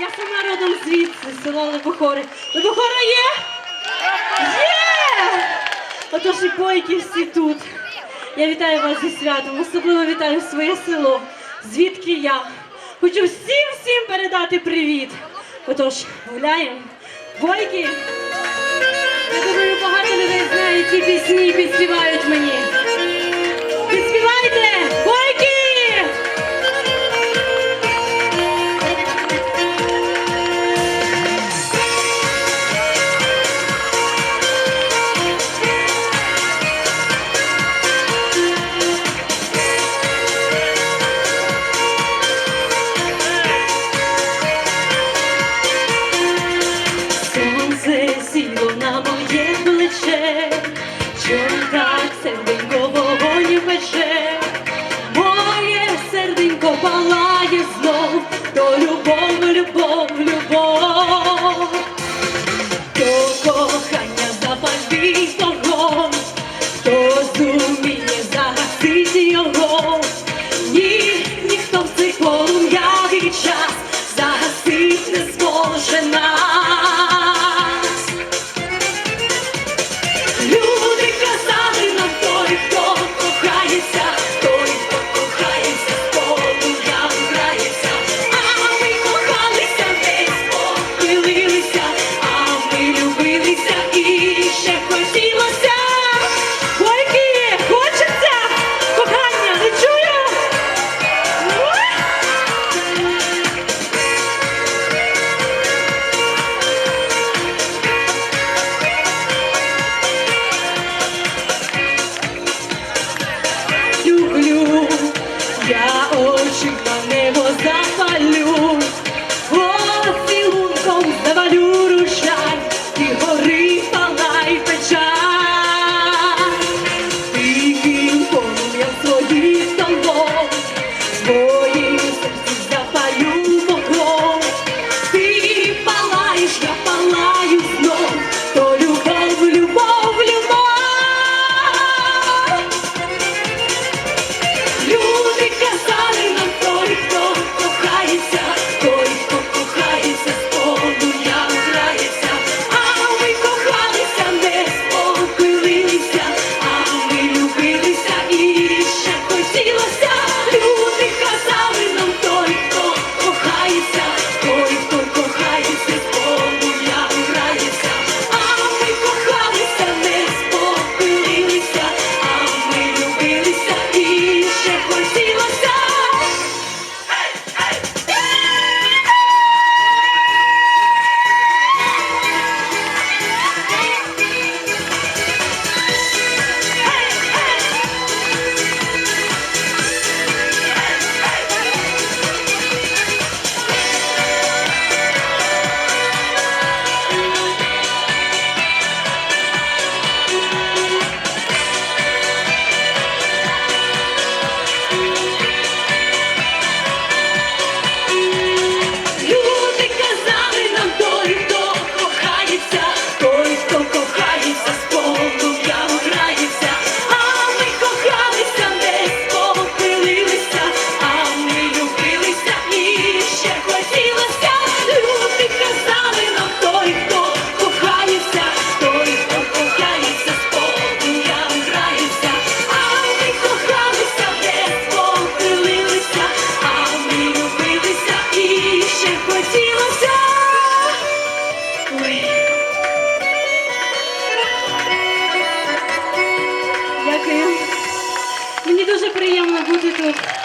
Я сама родом звідси, село села Лебохори. Є? Є! Отож і бойки всі тут. Я вітаю вас зі святом, особливо вітаю своє село, звідки я. Хочу всім всім передати привіт. Отож, гуляємо. Бойки. Я думаю, багато людей знають ці пісні, підспівають мені. share. розлетілося. Дякую. Мені дуже приємно бути тут.